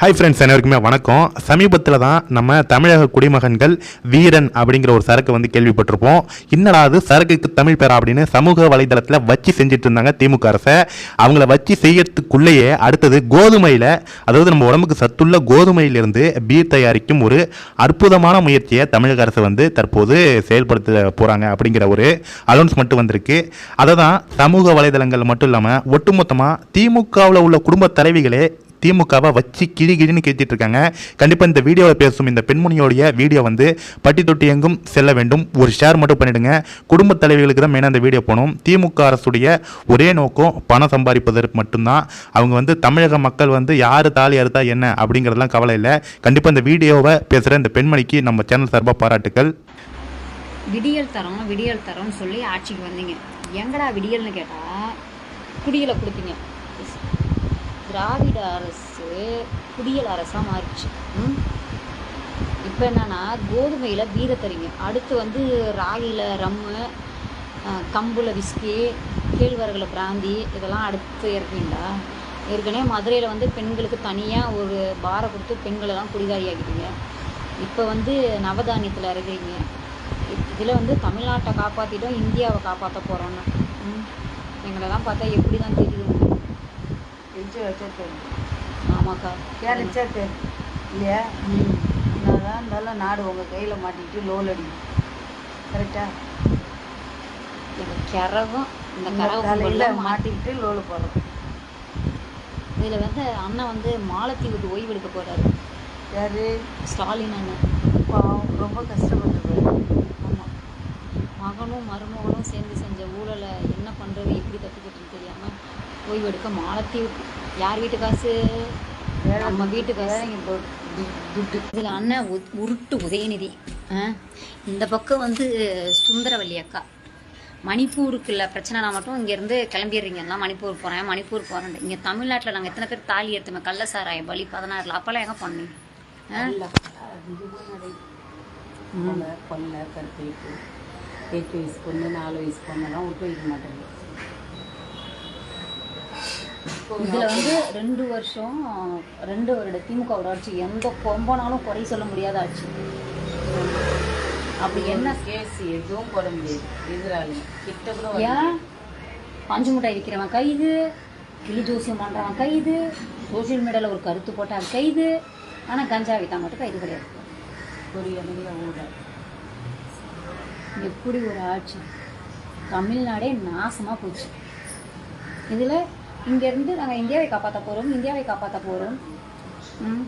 Hi friends அனைவருக்குமே வணக்கம். சமீபத்தில் தான் நம்ம தமிழக குடிமகன்கள் வீரன் அப்படிங்கிற ஒரு சரக்கு வந்து கேள்விப்பட்டிருப்போம். என்னடா அது? சரக்குக்கு தமிழ் பேரா அப்படின்னு சமூக வலைதளத்தில் வச்சு செஞ்சுட்டு இருந்தாங்க திமுக அரசை. அவங்கள வச்சு செய்யறதுக்குள்ளேயே அடுத்தது கோதுமையில் அதாவது நம்ம உடம்புக்கு சத்துள்ள கோதுமையிலிருந்து பீர் தயாரிக்கும் ஒரு அற்புதமான முயற்சியை தமிழக அரசு வந்து தற்போது செயல்படுத்த போகிறாங்க அப்படிங்கிற ஒரு அலௌன்ஸ்மெண்ட் வந்திருக்கு. அதை தான் சமூக வலைதளங்கள் மட்டும் இல்லாமல் ஒட்டுமொத்தமாக திமுகவில் உள்ள குடும்ப தலைவிகளே திமுகவை வச்சு கிழி கிழின்னு கிழிச்சிட்டு இருக்காங்க கண்டிப்பாக இந்த வீடியோவில் பேசும் இந்த பெண்மணியோடைய வீடியோ வந்து பட்டி தொட்டி எங்கும் செல்ல வேண்டும். ஒரு ஷேர் மட்டும் பண்ணிடுங்க. குடும்ப தலைவிகளுக்கு தான் மெயினாக இந்த வீடியோ போகணும் திமுக அரசுடைய ஒரே நோக்கம் பணம் சம்பாதிப்பதற்கு மட்டும்தான். அவங்க வந்து தமிழக மக்கள் வந்து யார் தாலி அறுத்தா என்ன அப்படிங்கிறதெல்லாம் கவலை இல்லை. கண்டிப்பாக இந்த வீடியோவை பேசுகிற இந்த பெண்மணிக்கு நம்ம சேனல் சார்பாக பாராட்டுக்கள். விடியல் தரோம் விடியல் தரோம்னு சொல்லி ஆட்சிக்கு வந்தீங்க. எங்கடா விடியல்னு கேட்டால் குடியில் கொடுத்தீங்க திராவிட அரசு குடியல் அரசாக மாறிச்சு இப்போ என்னன்னா கோதுமையில் வீரத்தறிங்க அடுத்து வந்து ராகியில் ரம்மு கம்புல விஸ்கி கேழ்வரகுல பிராந்தி இதெல்லாம் அடுத்து இறக்குவீங்களா? ஏற்கனவே மதுரையில் வந்து பெண்களுக்கு தனியாக ஒரு பாரை கொடுத்து பெண்களெல்லாம் குடிதாரி ஆக்கிட்டீங்க இப்போ வந்து நவதானியத்தில் இறக்குறீங்க. இதில் வந்து தமிழ்நாட்டை காப்பாற்றிட்டோம் இந்தியாவை காப்பாற்ற போகிறோன்னு எங்களை எங்களெல்லாம் பார்த்தா எப்படி தான் தெரியுது ஃப்ரிட்ஜு வச்சுட்டு ஆமாக்கா. கேளிச்சட்டு இல்லையா? என்னதான் இருந்தாலும் நாடு உங்கள் கையில் மாட்டிக்கிட்டு லோல் அடிக்கும் கரெக்டா இந்த கரகம் இந்த கரகம் மாட்டிக்கிட்டு லோல் போடுறோம். இதில் வந்து அண்ணன் வந்து மாலத்தீவுக்கு ஓய்வு எடுக்க போகிறாரு யாரு? ஸ்டாலின் அண்ணன். பாவம் ரொம்ப கஷ்டப்பட்டுருப்பாரு ஆமாம் மகனும் மருமகனும் சேர்ந்து செஞ்ச ஊழலை என்ன பண்ணுறது எப்படி தப்பிக்கிட்டுன்னு தெரியாமல் ஓய்வு எடுக்க மாலத்தீவுக்கு யார் வீட்டு காசு? நம்ம வீட்டு காசு. து- துட்டு. இதில் அண்ணன் உருட்டு உதயநிதி? இந்த பக்கம் வந்து சுந்தரவல்லி அக்கா. மணிப்பூருக்குள்ள பிரச்சனைனா மட்டும் இங்கேருந்து கிளம்பிடுறீங்க. எல்லாம் மணிப்பூர் போகிறேன் மணிப்பூர் போகிறேன் இங்கே தமிழ்நாட்டில் நாங்கள் எத்தனை பேர் தாலி எடுத்துமே கள்ள சாராயம் பலி பதினாறுல. அப்போல்லாம் எங்கே பண்ணீங்க? ஆ? இல்ல, அதிகமா நடை கொலை கொள்ளை கற்பழிப்பு எட்டு வயசு பொண்ணு நாலு வயசு பொண்ணெல்லாம் விட்டு வைக்க மாட்டாங்க இதுல வந்து ரெண்டு வருஷம் ரெண்டு வருட திமுக ஆட்சி எந்த கொம்பனாலும் குறை சொல்ல முடியாத ஆட்சி. அப்படி என்ன? கேஸ் எதுவும் போட முடியாது. எதிராளிங்க கிட்ட கூட ஏன்? பஞ்சு முட்டை விற்கிறவன் கைது கிளி ஜோசியம் பண்ணுறவன் கைது சோஷியல் மீடியாவில் ஒரு கருத்து போட்டால் கைது ஆனால் கஞ்சா வித்தா மட்டும் கைது கிடையாது. ஒரு இடையில ஊழல் எப்படி ஒரு ஆட்சி? தமிழ்நாடே நாசமாக போச்சு. இதில் இங்கேருந்து நாங்கள் இந்தியாவை காப்பாற்ற போகிறோம் இந்தியாவை காப்பாற்ற போகிறோம் ம்.